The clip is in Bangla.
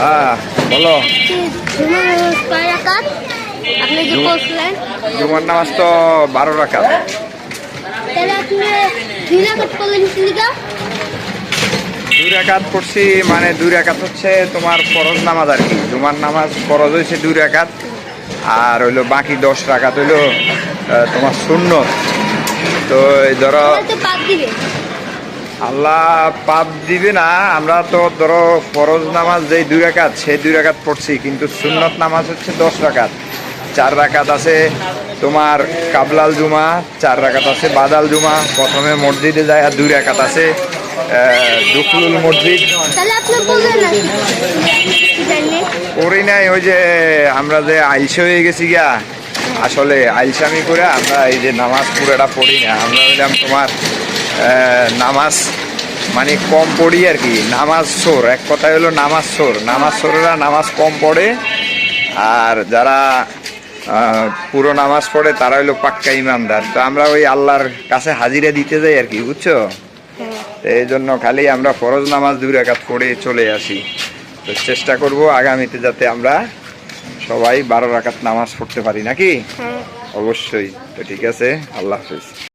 হ্যাঁ বলো। জুমার নামাজ তো বারো আপনি দুই রাকাত পড়ছি মানে দুই রাকাত হচ্ছে তোমার ফরজ নামাজ আর কি। জুমার নামাজ ফরজ হয়েছে দুই রাকাত আর হইল বাকি দশ রাকাত হইল তোমার শূন্য তো এই ধরো আল্লাহ পাপ দিবে না আমরা তো ধরো ফরজ নামাজ যেই দুই রাকাত সেই দুই রাকাত পড়ছি কিন্তু সুন্নত নামাজ হচ্ছে দশ রাকাত। চার রাকাত আছে তোমার কাবলাল জুমা চার রাকাত আছে বাদাল জুমা প্রথমে মসজিদে যায় আর দুই রাকাত আছে দুখলুল মসজিদ। করি নাই ওই যে আমরা যে আইসা হয়ে গেছি গিয়া আসলে আইসামি করে আমরা এই যে নামাজ পুরোটা পড়ি না আমরা হইলাম তোমার নামাজ মানে কম পড়ি আর কি নামাজ সোর। এক কথায় হলো নামাজ সোর। নামাজ সোরেরা নামাজ কম পড়ে আর যারা পুরো নামাজ পড়ে তারা হইল পাক্কা ইমানদার। তো আমরা ওই আল্লাহর কাছে হাজিরা দিতে যাই আর কি বুঝছ? তো এই জন্য খালি আমরা ফরজ নামাজ দুই রাকাত পড়ে চলে আসি। তো চেষ্টা করব আগামীতে যাতে আমরা সবাই বারো রাকাত নামাজ পড়তে পারি নাকি? হ্যাঁ। অবশ্যই। তো ঠিক আছে আল্লাহ হাফিজ।